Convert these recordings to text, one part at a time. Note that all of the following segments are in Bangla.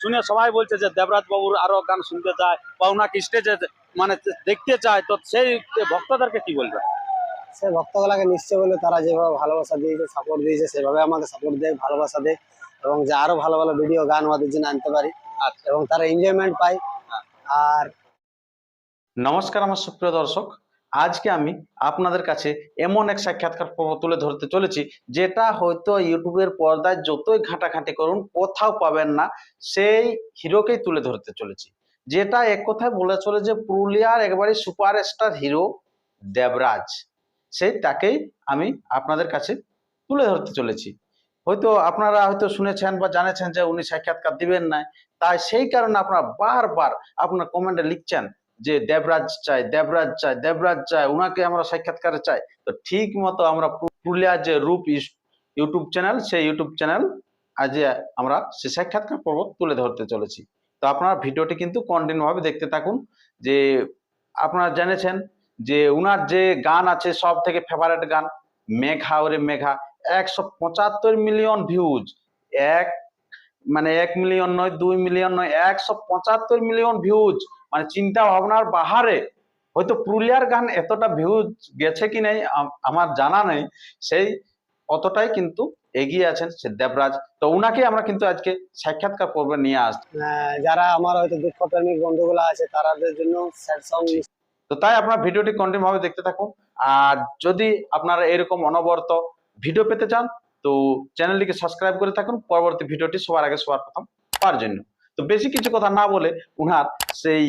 শুনে সবাই বলছে যে দেবরাজ বাবুর আরও গান শুনতে চায় বা ওনাকে স্টেজে মানে দেখতে চায়। তো সেই ভক্তদেরকে কি বলবে সে ভক্তগুলাকে নিশ্চয় বলে তারা যেভাবে ভালোবাসা দিয়েছে সাপোর্ট দিয়েছে সেভাবে আমাকে সাপোর্ট দেয় ভালোবাসা দেয় এবং যে আরও ভালো ভালো ভিডিও গান আমাদের জন্য আনতে পারি আচ্ছা। এবং তারা এনজয়মেন্ট পায়। হ্যাঁ। আর নমস্কার আমার সুপ্রিয় দর্শক। আজকে আমি আপনাদের কাছে এমন এক সাক্ষাৎকার তুলে ধরতে চলেছি, যেটা হয়তো ইউটিউবের পর্দায় যতই ঘাটাঘাটি করুন, কোথাও পাবেন না, সেই হিরোকেই তুলে ধরতে চলেছি। যেটা এক কথায় বলে চলে যে পুরুলিয়ার একবারে সুপারস্টার হিরো দেবরাজ, সেই তাকেই আমি আপনাদের কাছে তুলে ধরতে চলেছি। হয়তো আপনারা হয়তো শুনেছেন বা জানেছেন যে উনি সাক্ষাৎকার দিবেন না তাই সেই কারণে আপনারা বারবার আপনার কমেন্টে লিখছেন যে দেবরাজ চাই দেবরাজ চাই দেবরাজ চাই ওনাকে আমরা সাক্ষাৎকারে চাই। তো ঠিক মতো আমরা পু- পুরুলিয়ার যে রূপ ইউটিউব চ্যানেল, সেই ইউটিউব চ্যানেল আজ আমরা সে সাক্ষাৎকার পর্ব তুলে ধরতে চলেছি। তো আপনারা ভিডিওটি কিন্তু কন্টিনিউ ভাবে দেখতে থাকুন। যে আপনারা জেনেছেন যে উনার যে গান আছে সব থেকে ফেভারেট গান, মেঘা ওরে মেঘা, একশো পঁচাত্তর মিলিয়ন ভিউজ এক মানে এক মিলিয়ন নয়, দুই মিলিয়ন নয়, একশো পঁচাত্তর মিলিয়ন ভিউজ মানে চিন্তা ভাবনার বাহারে হয়তো পুরুলিয়ার গান এতটা ভিউ গেছে কি নেই আমার জানা নেই। সেই অতটাই কিন্তু এগিয়ে আছেন দেবরাজ। তো উনাকে আমরা কিন্তু আজকে সাক্ষাৎকার পর্বে নিয়ে আসছি। আহ, যারা আমার হয়তো দুঃখ প্রেমিক বন্ধুগুলো আছে তাদের জন্য স্যাড সং তো তাই আপনার ভিডিওটি কন্টিনিউ ভাবে দেখতে থাকুন। আর যদি আপনারা এরকম অনবরত ভিডিও পেতে চান তো চ্যানেলটিকে সাবস্ক্রাইব করে থাকুন। পরবর্তী ভিডিওটি সবার আগে সবার প্রথম পাওয়ার জন্য। তো বেশি কিছু কথা না বলে উনার সেই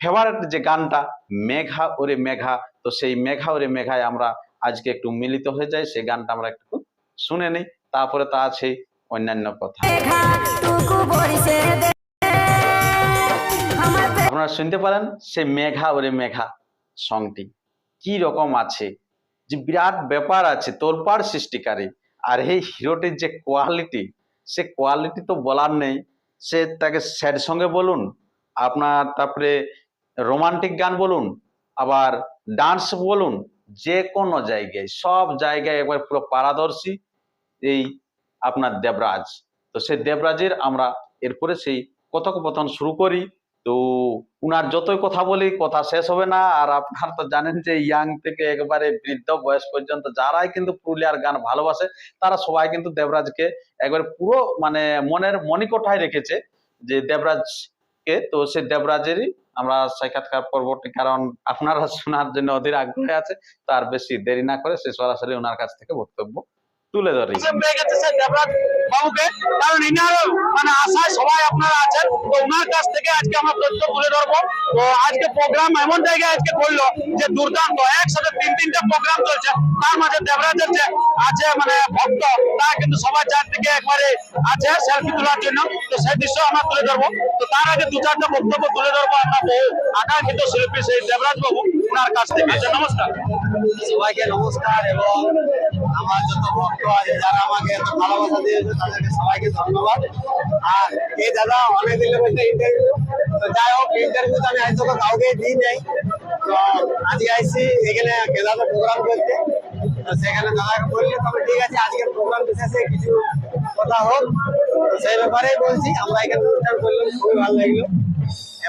ফেভারেট যে গানটা, মেঘা ওরে মেঘা, তো সেই মেঘা ওরে মেঘায় আমরা আজকে একটু মিলিত হয়ে যাই, সেই গানটা আমরা একটু শুনে নিই, তারপরে তা আছে অন্যান্য কথা। আপনারা শুনতে পারেন সেই মেঘা ওরে মেঘা সংটি কি রকম আছে? যে বিরাট ব্যাপার আছে, তোলপাড় সৃষ্টিকারী। আর এই হিরোটির যে কোয়ালিটি সে কোয়ালিটি তো বলার নেই। সে তাকে স্যাড সঙ্গে বলুন, আপনার তারপরে রোমান্টিক গান বলুন, আবার ডান্স বলুন, যে কোনো জায়গায়, সব জায়গায় একবার পুরো পারদর্শী এই আপনার দেবরাজ। তো সেই দেবরাজের আমরা এরপরে সেই কথোপকথন শুরু করি। তো উনার যতই কথা বলি, কথা শেষ হবে না। আর আপনার তো জানেন যে ইয়াং থেকে একবারে বৃদ্ধ বয়স পর্যন্ত যারাই কিন্তু পুরুলিয়ার গান ভালোবাসে, তারা সবাই কিন্তু দেবরাজকে একবারে পুরো মানে মনের মণিকোঠায় রেখেছে যে দেবরাজকে। তো সে দেবরাজেরই আমরা সাক্ষাৎকার পর্বটি কারণ আপনারা শোনার জন্য অধীর আগ্রহে আছে। তার বেশি দেরি না করে সে সরাসরি ওনার কাছ থেকে বক্তব্য তুলে ধরি। ইনার মানে দুর্দান্ত, একসাথে তিন প্রোগ্রাম চলছে। তার মাঝে আছে মানে ভক্ত। তা কিন্তু চারদিকে একবারে আছে তোলার জন্য। তো সেই দৃশ্য তো তার আগে দু চারটা বক্তব্য তুলে ধরবো আমরা বহু। আকাঙ্ক্ষিত শিল্পী সেই দেবরাজ বাবু। ওনার কাছ থেকে। আচ্ছা নমস্কার। সবাইকে নমস্কার এবং আমার যত ভক্ত আছে যারা আমাকে এত ভালোবাসা দিয়েছে তাদেরকে সবাইকে ধন্যবাদ। আর এই দাদা অনেক দিলে মধ্যে ইন্টারভিউ তো যাই হোক ইন্টারভিউ তো আমি আজ তোকে কাউকে দিই নাই। তো আজকে আইসি এখানে কেদাতে প্রোগ্রাম করতে। তো সেখানে দাদাকে বললে তবে ঠিক আছে আজকের প্রোগ্রাম বিশেষে কিছু কথা হোক। সেই ব্যাপারেই বলছি আমরা এখানে অনুষ্ঠান করলাম খুবই ভালো লাগল।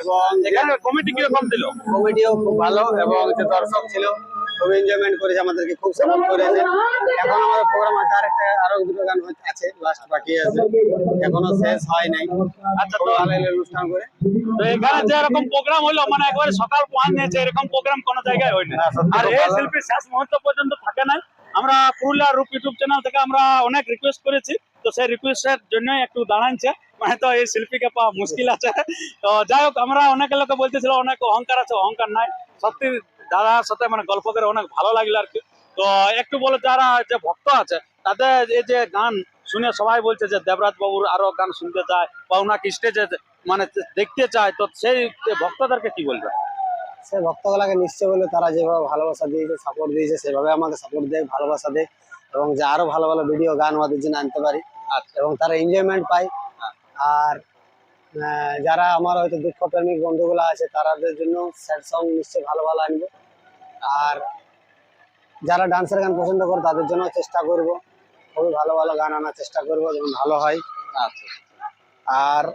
এবং এখানে কমিটি কীরকম দিল কমেডিও খুব ভালো এবং যে দর্শক ছিল। খুব এনজয়মেন্ট করেছে আমাদেরকে খুব সাপোর্ট করেছে। এখন আমাদের প্রোগ্রাম আছে আর একটা আরও দুটো গান আছে লাস্ট বাকি আছে। এখনও শেষ হয় নাই। আচ্ছা তো অনুষ্ঠান করে। তো এখানে যে এরকম প্রোগ্রাম হলো মানে একবারে সকাল পাঁচ নিয়েছে এরকম প্রোগ্রাম কোনো জায়গায় হয় না আর এই ভালো। শিল্পী শেষ মুহূর্ত পর্যন্ত থাকে না আমরা পুরুলিয়া রূপ ইউটিউব চ্যানেল থেকে আমরা অনেক রিকোয়েস্ট করেছি, তো সেই রিকোয়েস্টের জন্য একটু দাঁড়াচ্ছে মানে তো এই শিল্পীকে পাওয়া মুশকিল আছে। তো যাই হোক, আমরা অনেক লোকে বলতেছিল, অনেক অহংকার আছে, অহংকার নাই। সত্যি দাদার সাথে মানে গল্প করে অনেক ভালো লাগল আর কি। তো একটু বলে, যারা যে ভক্ত আছে, তাদের এই যে গান শুনে সবাই বলছে যে দেবরাজ বাবুর আরও গান শুনতে চায়, বা ওনাকে স্টেজে মানে দেখতে চায়, তো সেই ভক্তদেরকে কি বলবে? সে ভক্তগুলাকে নিশ্চয় বলে তারা যেভাবে ভালোবাসা দিয়েছে সাপোর্ট দিয়েছে সেভাবে আমাকে সাপোর্ট দেয় ভালোবাসা দেয় এবং যে আরও ভালো ভালো ভিডিও গান আমাদের জন্য আনতে পারি। আচ্ছা। এবং তারা এনজয়মেন্ট পায়। আর যারা আমার হয়তো দুঃখ প্রেমিক বন্ধুগুলো আছে তাদের জন্য স্যাড সং নিশ্চয়ই ভালো ভালো আনব। আর যারা ডান্সের গান পছন্দ করে তাদের জন্য চেষ্টা করব। খুবই ভালো ভালো গান আনার চেষ্টা করব যেমন ভালো হয়। আচ্ছা। আর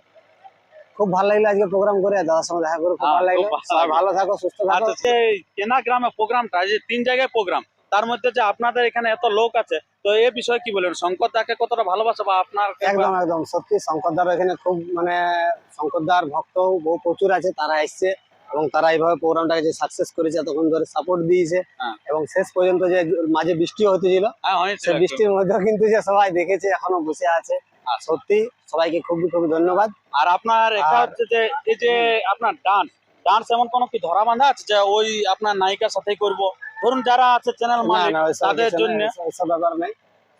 খুব ভালো লাগল আজকে প্রোগ্রাম করে দাদার সঙ্গে দেখা করে খুব হ্যাঁ, ভালো লাগল। ভালো থাকো সুস্থ থাকো। আচ্ছা কেনা গ্রামে প্রোগ্রামটা যে তিন জায়গায় প্রোগ্রাম তার মধ্যে যে আপনাদের এখানে এত লোক আছে তো এ বিষয়ে কি বলেন? শঙ্কর দাকে কতটা ভালোবাসা বা আপনার একদম একদম সত্যি শঙ্করদার এখানে খুব মানে শঙ্করদার ভক্ত বহু প্রচুর আছে তারা এসছে এবং তারা এইভাবে প্রোগ্রামটাকে যে সাকসেস করেছে তখন ধরে সাপোর্ট দিয়েছে। হ্যাঁ। এবং শেষ পর্যন্ত যে মাঝে বৃষ্টিও হতেছিল হ্যাঁ সেই বৃষ্টির মধ্যেও কিন্তু যে সবাই দেখেছে এখনও বসে আছে। সত্যি সবাইকে খুবই খুবই ধন্যবাদ। আর আপনার এটা হচ্ছে যে এই যে আপনার ডান্স ডান্স এমন কোনো কি ধরা বাঁধা আছে যে ওই আপনার নায়িকার সাথেই করব? ধরুন যারা আছে চ্যানেল মালিক তাদের জন্য। ওইসব ব্যাপার নেই।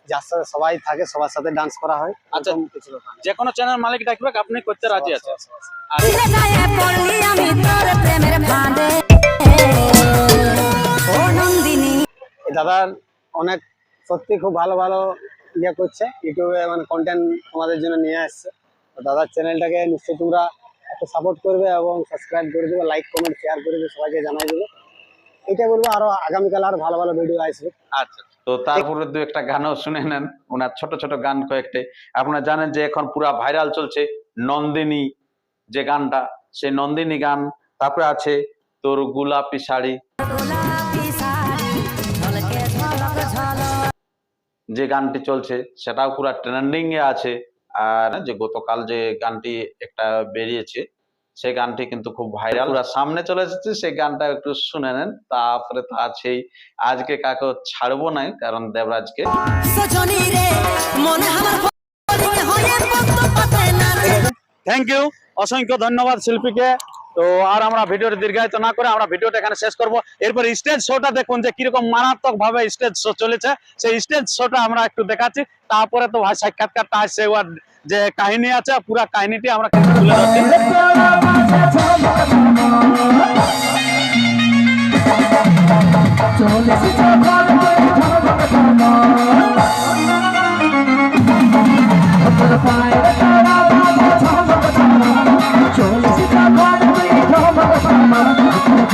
যার সাথে সবাই থাকে সবার সাথে ডান্স করা হয় আচ্ছা। যে কোনো চ্যানেল মালিক ডাকবে আপনি করতে রাজি আছে দাদার অনেক সত্যি খুব ভালো ভালো ইয়ে করছে ইউটিউবে মানে কন্টেন্ট আমাদের জন্য নিয়ে আসছে। তো দাদার চ্যানেলটাকে নিশ্চয়ই তোমরা একটু সাপোর্ট করবে এবং সাবস্ক্রাইব করে দেবে লাইক কমেন্ট শেয়ার করে দেবে সবাইকে জানাই দেবে। এটা বলব আরও আগামীকাল আরও ভালো ভালো ভিডিও আসবে। আচ্ছা তো তারপরে দু একটা গানও শুনে নেন ওনার ছোট ছোট গান কয়েকটি। আপনারা জানেন যে এখন পুরা ভাইরাল চলছে নন্দিনী যে গানটা সেই নন্দিনী গান তারপরে আছে তোর গোলাপি শাড়ি যে গানটি চলছে সেটাও পুরা ট্রেন্ডিং এ আছে। আর যে গতকাল যে গানটি একটা বেরিয়েছে সেই গানটি কিন্তু খুব ভাইরাল পুরা সামনে চলে এসেছে সেই গানটা একটু শুনে নেন। তারপরে তো আছেই। আজকে কাকে ছাড়বো না কারণ দেবরাজকে। সজনী রে মনে আমার পড়ে হয়ে পদ্ম পাতে না রে। থ্যাংক ইউ অসংখ্য ধন্যবাদ শিল্পীকে। তো আর আমরা ভিডিওটি দীর্ঘায়িত না করে আমরা ভিডিওটা এখানে শেষ করব। এরপর স্টেজ শোটা দেখুন যে কীরকম মারাত্মক ভাবে স্টেজ শো চলেছে। সেই স্টেজ শোটা আমরা একটু দেখাচ্ছি। তারপরে তো ভাই সাক্ষাৎকারটা আসছে ওর যে কাহিনী আছে, পুরা কাহিনীটি আমরা তুলে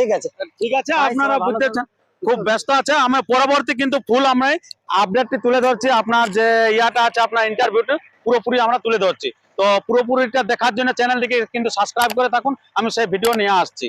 ঠিক আছে। ঠিক আছে আপনারা বুঝতেছেন খুব ব্যস্ত আছে আমরা পরবর্তী কিন্তু ফুল আমরা আপডেটটি তুলে ধরছি আপনার যে ইয়াটা আছে আপনার ইন্টারভিউটা পুরোপুরি আমরা তুলে ধরছি। তো পুরোপুরিটা দেখার জন্য চ্যানেলটিকে কিন্তু সাবস্ক্রাইব করে থাকুন আমি সেই ভিডিও নিয়ে আসছি।